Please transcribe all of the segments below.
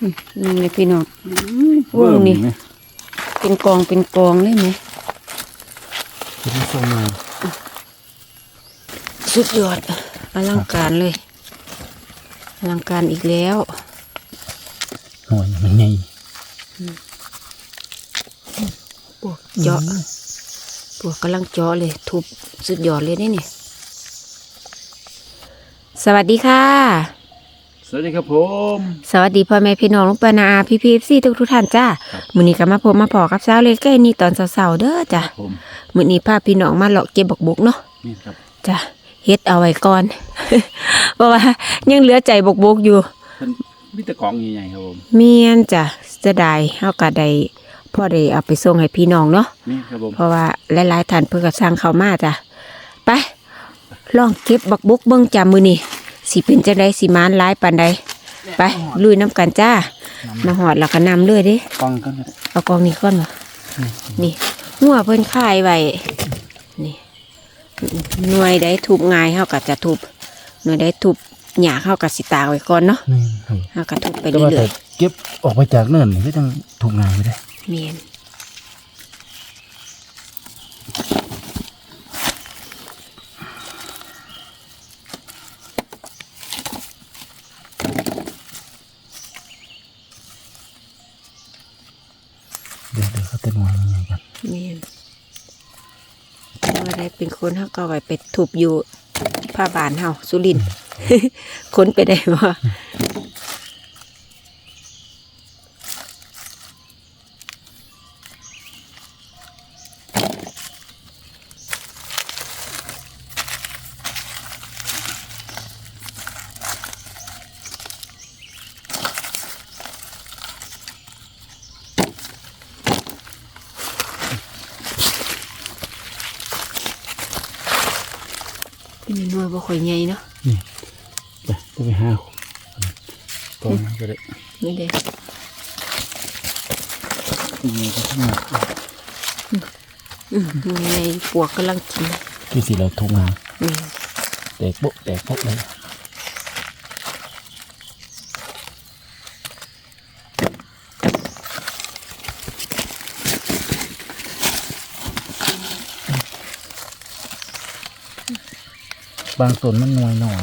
อืมนี่เลยพี่น้องเบิ่มนี่ไหมเป็นกองเป็นกองเลยไหมจะได้ส่งมาสุดยอดอลังการเลยอลังการอีกแล้วหน่วยมันใหญ่ปวกเจาะปวกกำลังเจาะเลย ทุบสุดยอดเลยนี่นี่สวัสดีค่ะ สวัสดีครับผม สวัสดีพ่อแม่พี่น้องลุงปานาอาพี่พีซีทุกทุกๆท่านจ้ามื้อนี้ก็มาพบมาพอกับสาวเล็กใกล้นี่ตอนเสาร์ๆเด้อจ้ะผมมื้อนี้พาพี่น้องมาเลาะเก็บบักบุกเนาะนี่ครับจ้ะเฮ็ดเอาไว้ก่อนเพราะว่ายังเหลือใจบักบุกอยู่เป็นมิตรกองใหญ่ๆครับผมเมียนจ้ะจะได้เฮาก็ได้พ่อได้เอาไปส่งให้พี่น้องเนาะนี่ครับผมเพราะว่าหลายๆท่านเพิ่นก็สั่งเข้ามาจ้ะไปลองเก็บบักบุกเบิ่งจ้ะมื้อนี้ สิเป็นจังไดสิมานหลายปานใดไปลุยน้ำกันจ้า มาหอดแล้วก็นำเลยเด้กองกันเลยเอากองนี้ก่อนวะนี่หัวเพิ่นคายไว้นี่หน่วยได้ทุบง่ายเฮาก็จะทุบหน่วยได้ทุบหยาเฮาก็สิตากไว้ก่อนเนาะนี่ครับเฮาก็ทุบไปแต่ว่าเรื่แต่อยเก็บออกไปจากเนินนี่ก็ต้องถูกงานไปได้ๆเมียน เดี๋ยวเดี๋ยวเขาเต้นวางยังไงกัน เมียนว่าได้ เป็นคนเฮาก็ไว้ไปถูบอยู่ผ้าบานเฮาสุรินทร์คนไปได้บ่ เป็นหน่วยบ่ค่อยใหญ่เนาะไปก็ไปห้าตรงนั้นก็ได้นี่เด้ยังไงก็ทั้งหมดอืมหน่วยใหญ่ปวกกำลังกินคือสิเราถูกงานนี่แตกโป๊ะแตกโป๊ะเลย บางต้นมันหน่วยหน่อย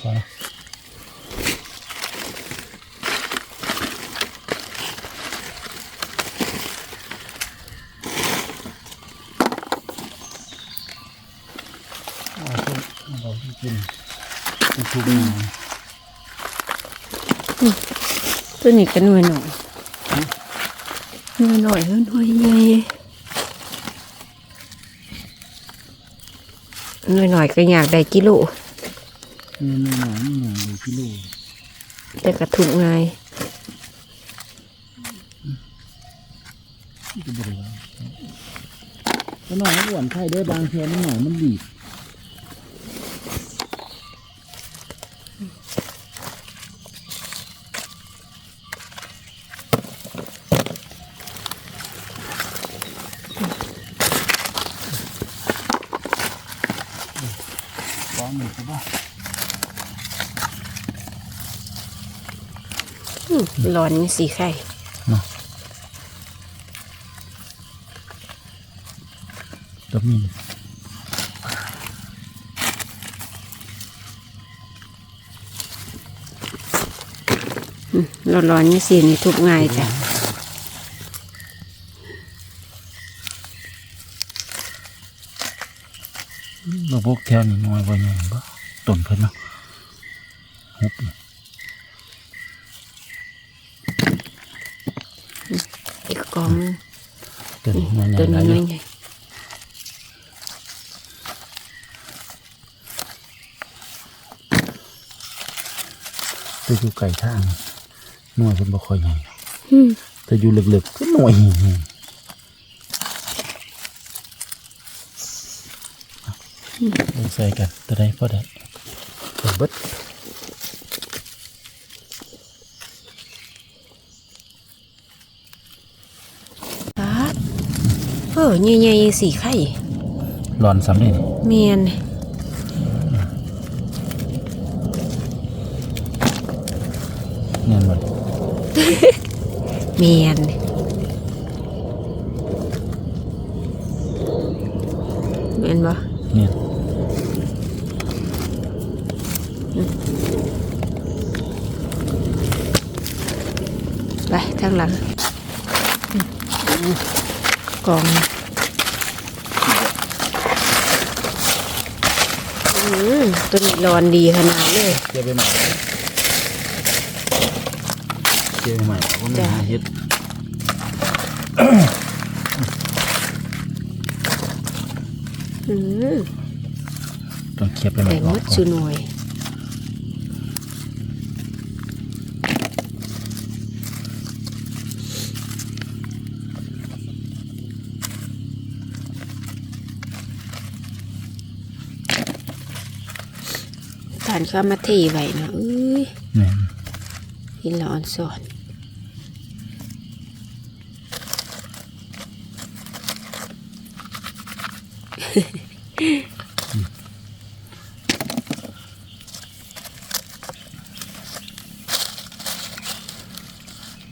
พอแล้วเอาไปเราที่กินเป็นทุกงาน ตัวนี้ก็หน่วยหน่อยหน่วยหน่อยเฮ้ยหน่วยใหญ่หน่วยหน่อยก็อยากได้กิโลนี่นี่หน่อยนี่หน่อยเลยกิโลแต่กระทุกไงายที่จะบริวารก็หน่อยมันอ้วนไข่ได้บางแค่นิดหน่อยมันดีด อนหนึ่งใช่ปะอื้อร้อนนี่สีไข่ตัวมีร้อนร้อนๆนี่สีนี่ทุกง่ายจ้ะ เรา พวกแถวนี้น้อยกว่าอย่างก็ต้นเพิ่นเนาะฮุบเนี่ยอีกกองหนึ่งต้นนี้น้อยตัวๆหลานี้ยน้ออยยู่ใหญ่แต่อยู่ไก่ทางหน่วยเป็นบ่ค่อยใหญ่อืมแต่อยู่ลึกๆก็หน่วย ใหญ่ๆเอาใส่กันตัวใดพอได้เบิดปาเออใหญ่ๆสีไข่หลอนซ้ำเลยนี่เมียนเงี้ยหมดเมียนเมียนบ่เงี้ยไปทางหลัง กองอืมตัวนี้ร้อนดีขนาดเลยเกี่ยวไปใหม่เกี่ยวไปใหม่เราก็ไม่จ้ะหาเฮ็ดอืมต้องเคียบไปใหม่แต่งก่อดนสุหน่วย ทานข้าวมาเทไว้นะเอ้ยแม่นหินละอ่อนสอน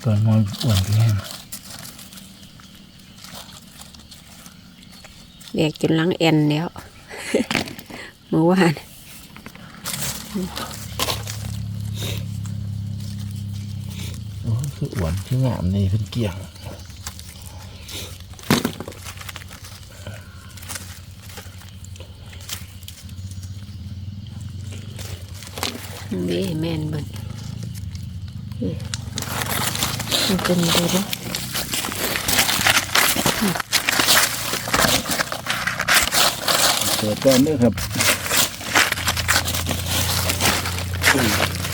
ตอนนอนอ้วนแห้งแบกจนหลังแอนแล้ว เมื่อวาน โอ้ยคืออ้วนคืองามนี่เป็นเกี่ยงนี่แม่นเบิ่นนี่มันเป็นดูเด้อเปิดก่อนเด้อครับ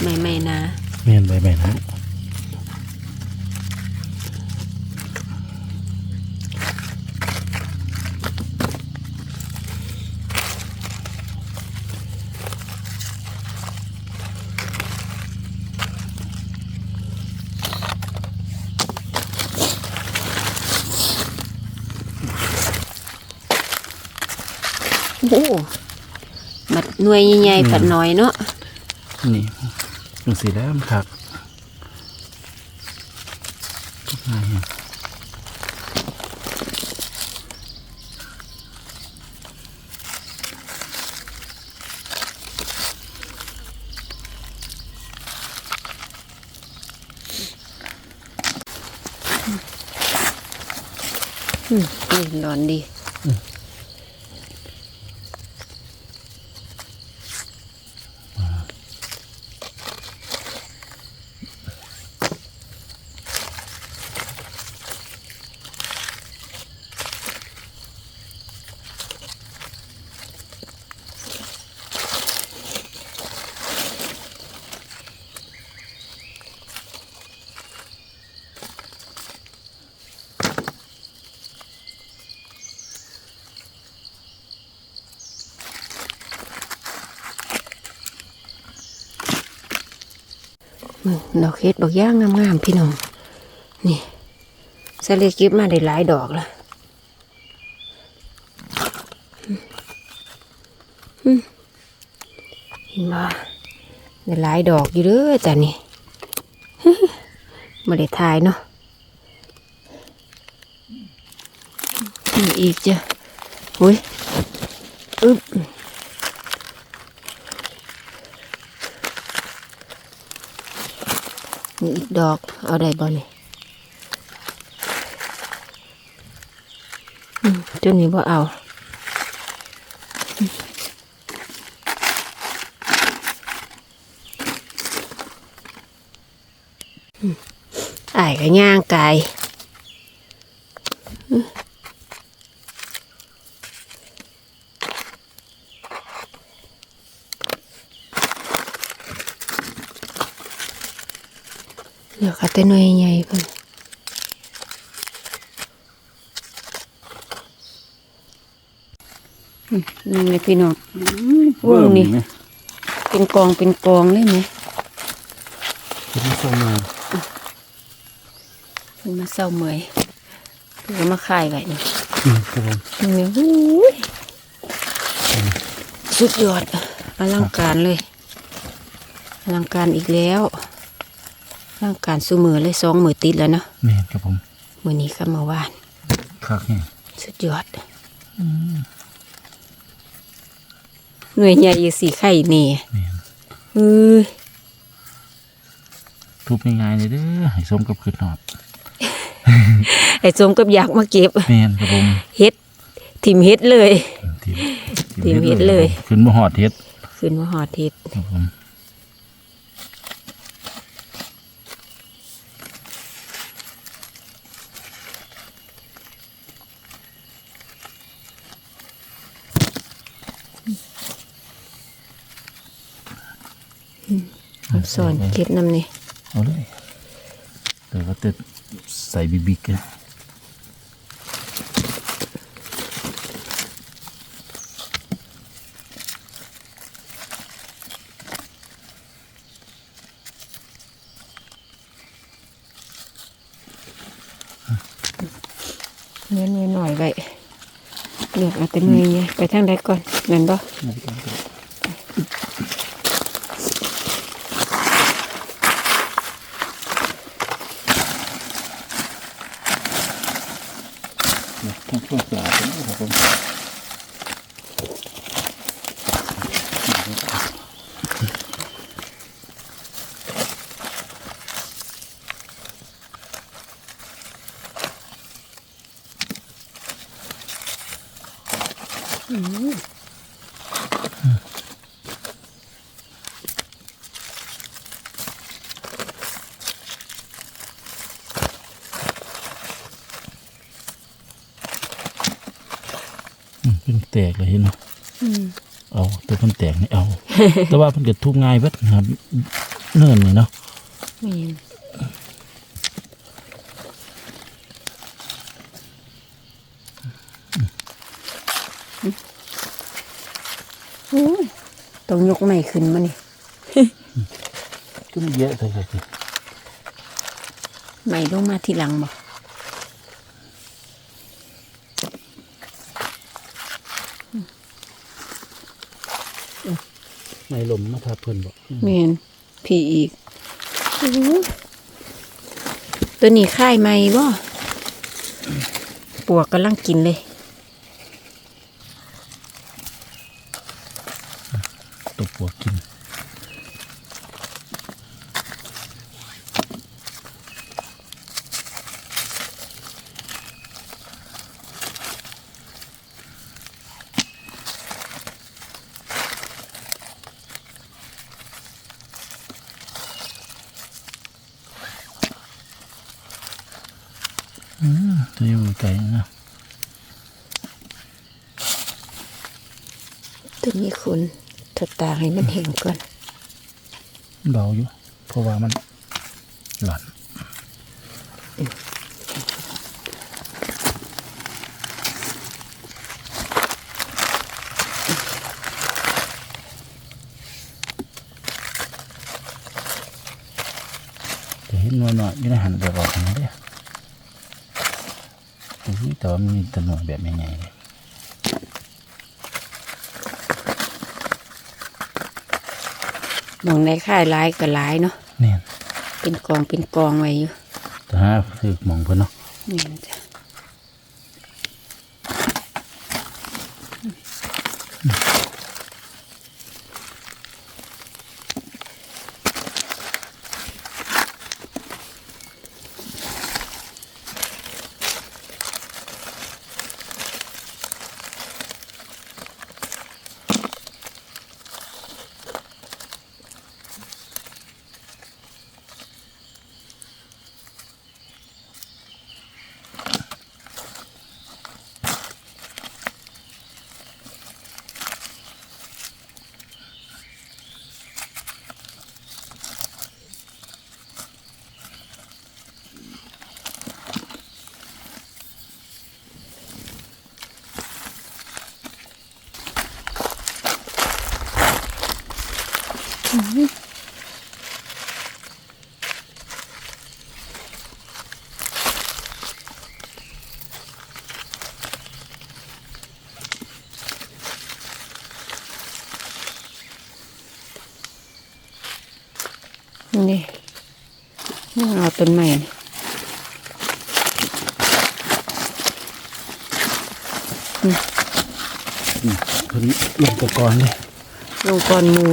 ไม่ไม่นะแม่นใบใบนั้นโอ้บัดหน่วยใหญ่ๆปัดน้อยเนาะ นี่มันสีแล้วมันคักง่ายอืมนี่ร้อนดี ดอกเฮ็ดดอกย่างงามๆพี่น้อง นี่สะเลเก็บมาได้หลายดอกละอืมอืมเห็นบ่ได้หลายดอกอยู่เด้อจ้ะนี่ไม่ได้ทายเนาะนี่อีกจ้ะอุ้ยอึ๊บ นี่อีกดอก เอาได้บ่นี่อืมจนนี้บ่เอาอืมอืมอ้ายก็ย่างกายอืมเดี๋ยวก็ แต่หน่วยใหญ่เพิ่นอืมนี่เลยพี่น้องเบิ่งนี่ไหมเป็นกองเป็นกองเลยไหมเห็นส่งมาเพิ่นมาเศร้าเมื่อยเพิ่นก็มาคายไว้นี่อืมครับผมนี่หูยสุดยอดอลังการเลยอลังการอีกแล้ว อลังการสูมือเลยสองมือติดแล้วเนาะแม่นครับผมมือนี้ก็เมื่อวานคักแห้งสุดยอดหน่วยใหญ่อยู่สีไข่นี่แม่นเอ้ยทุบง่ายๆเลยเด้อให้สมกับขึ้นหอดไอ้สมกับอยากมาเก็บแม่นครับผมเฮ็ดทิมเฮ็ดเลย ทีมทีมเฮ็ดเลย ขึ้นมาหอดเฮ็ดขึ้นมาหอดเฮ็ดครับผม น้ำ สอนเก็บน้ำนี่เอาเลยแต่ว่าจะใส่บิบิกกันเนื้อหน่อยๆไว้เลือกเอาแต่เนื้อไงไปทางใดก่อนแม่นบ่ ทั้งช่วงสาดนะครับผม อืม เพิ่งแตกเลยเห็นไหมอืมเอาตัวเพิ่นแตกนี่เอา แต่ว่าเพิ่นก็ทุบง่ายเบิดนะครับ เนิ่นนี่เนาะ แม่นโอ้ย ต้องยกใหม่ขึ้นมานี่ก็ไม่เยอะเท่าไหร่ใหม่ลงมาทีหลังบ่ในลมมาทับเพิ่นบอกแม่นพี่อีกโอ้ยตัวนี้ค่ายใหม่บ่ปวกกำลังกินเลย ตัวปวกกิน อื มตัวอยู่ไกลนะตัวนี้คุณทดตาให้มันเห็นก่อนเบาอยู่เพราะว่ามันหล่อนจะเห็นหน่วยหน่อยอยู่ในหันไปบอกนะเด้อ อุ้ยแต่ว่ามันมีแตหน่วยแบบใหญ่ๆเลยมองในค่ายหลายก็หลายเนาะเนี่ยเป็นกองเป็นกองไว้อยู่แต่ถ้าคือหมองเพิ่นเนาะนี่นจ้ะ นี่นี่เอาต้นใหม่นี่เพิ่นลงตะกอนเลยลงก่อนหมู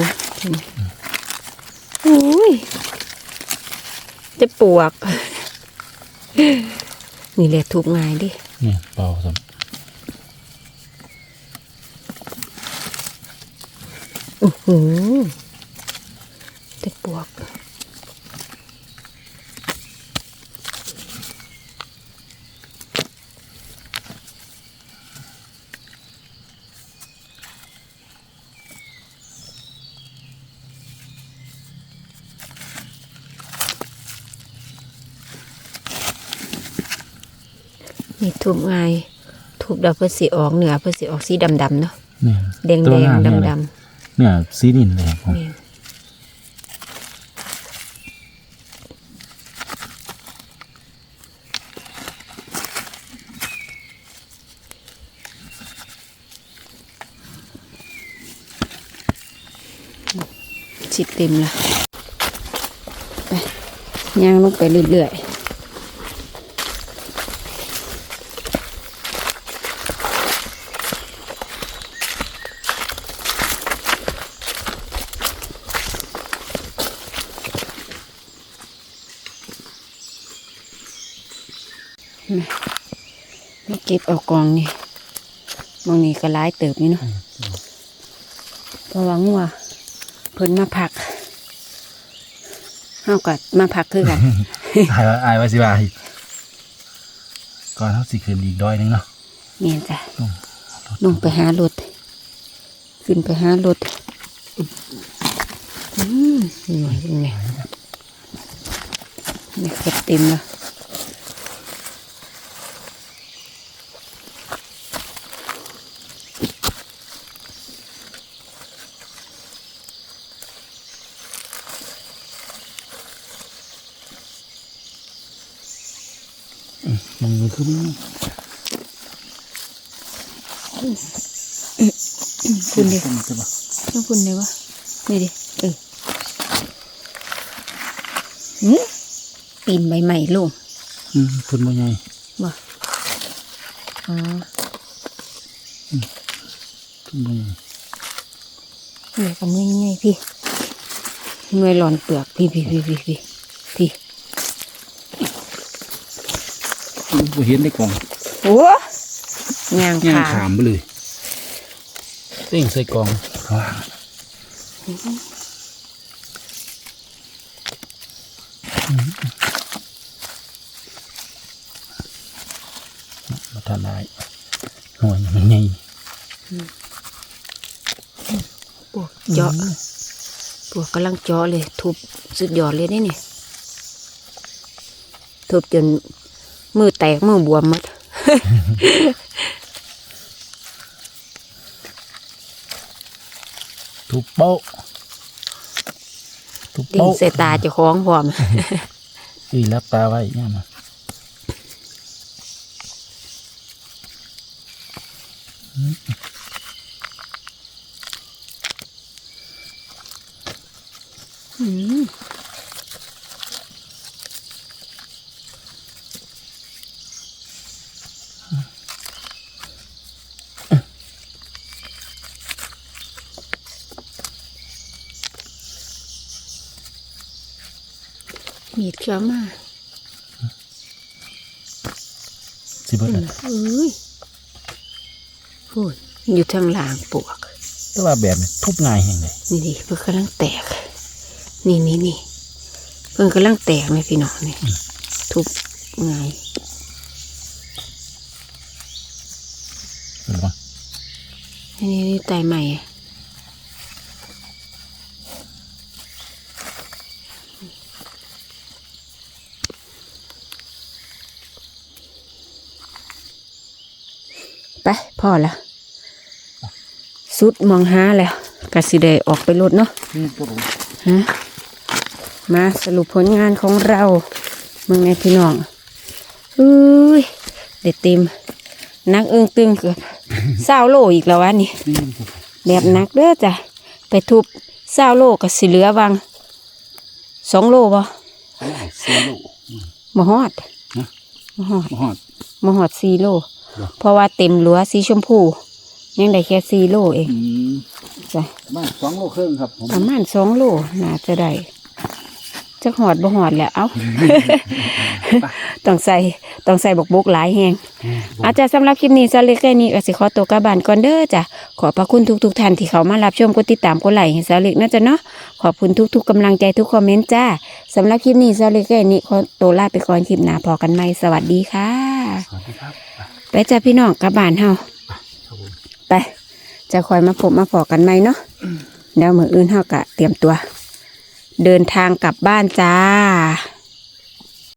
อุ้ยจะปวก นี่แหละทุบง่ายดิเนี่ยเป่าสัมอือหื นี่ทุบง่ายทุบดาวเพื่อสีออกเหนือเพื่อสีออกสีดำๆเนาะเนี่ยแดงตัวแดงงามดำเนี่ยดเลยเนี่ยสีนินเลยครับผมำนี่สิเต็มละไปย่างลงไปเรื่อยๆ เก็บเอากองนี่มองนี่ก็ร้ายเติบนี่เนาะเพราะหวังว่าเพิ่นมาพักเฮาก็มาพักคือกันอายว่าอายว่าสิว่าอีกก่อนเขาสิขึ้นอีกดอยหนึงเนาะเมียนจ้ะลงลงไปหารถขึ้นไปหารถอืมนี่ไงนี่ไงนี่เก็บเต็มแล้ว มันมันคือมัน คุณดิมันจะบ่ต้องคุณเลยวะนี่ดิเออหืมปีนใบใหม่ลงอืมเพิ่นบ่ใหญ่บ่อ๋อเพิ่นบ่ใหญ่เหนื่อยกับมือยังไงพี่เมื่อยหลอนเปลือกพี่พี่พี่พี่พี่พี่บ่เห็นในกล่องโอ้ยางย่างขาขามไปเลยเต้งใส่กล่องว้ามาทานได้หน่วยมันใหญ่ปวกเจาะปวกกำลังเจาะเลย ทุบสุดยอดเลยนี่นี่ทุบจนมือแตกมือบวมหมด ทุบโป๊ะทุบดิ่งโป๊ะใส่ตาเจะคล้าของพร้อมอีรับตาไว้เนี่ยมา อืม มีดเขียวมาสิเบิดอะเอ้ยพูดอยู่ทางหลางปวกแต่ว่าแบบนี้ทุบง่ายแห่งเลยนี่ดิเพิ่งกำลังแตก นี่นี่นี่เพิ่งกำลังแตกไหมพี่น้องนี่ทุบไงเห็นปะอันนี้นี่ไตใหม่อะ ไปพอละสุดมองหาแล้วกกสิได้ออกไปรถเนาะนี่ตัวผมฮะมาสรุปผลงานของเราเมืองไงพี่น้องอุ้ยเด็ดเต็มนักเอิงตึงเกือบเศร้าโลอีกแล้ววะนี่นี่ตัวผมแบบหนักเด้อจ้ะไปทุบเศร้าโลกับสิเหลือวังสองโลบ่โอ้ซีโร่มาฮอดฮะมาฮอดหอดมาหอดซีโล เหรอเพราะว่าเต็มหลัวสีชมพู ยังได้แค่ซีโลเองอืมจ้ะบ้านสองโลครึ่งครับผมประมาณสองโลน่าจะได้จะหอดบ่หอดแหละเอ้าต้องใส่ต้องใส่บกบกหลายแหงอาจารย์สำหรับคลิปนี้ซะเล็กแค่นี้ก็สิขอตัวกลับบ้านก่อนเด้อจ้ะขอบพระคุณทุกๆท่านที่เขามารับชมกดติดตามกดไลค์ให้ซาเล็กนะจ๊ะเนาะขอบคุณทุกๆกำลังใจทุกคอมเมนต์จ้าสำหรับคลิปนี้ซาเล็กแค่นี้ขอตัวลาไปก่อนคลิปหน้าพอกันใหม่สวัสดีค่ะสวัสดีครับ ไปจ้ะพี่น้องกลับบ้านเฮาครับผมไป จะคอยมาพบมาพอกันไหมเนาะเดี๋ยวมืออื่นเฮากะเตรียมตัว เดินทางกลับบ้านจ้า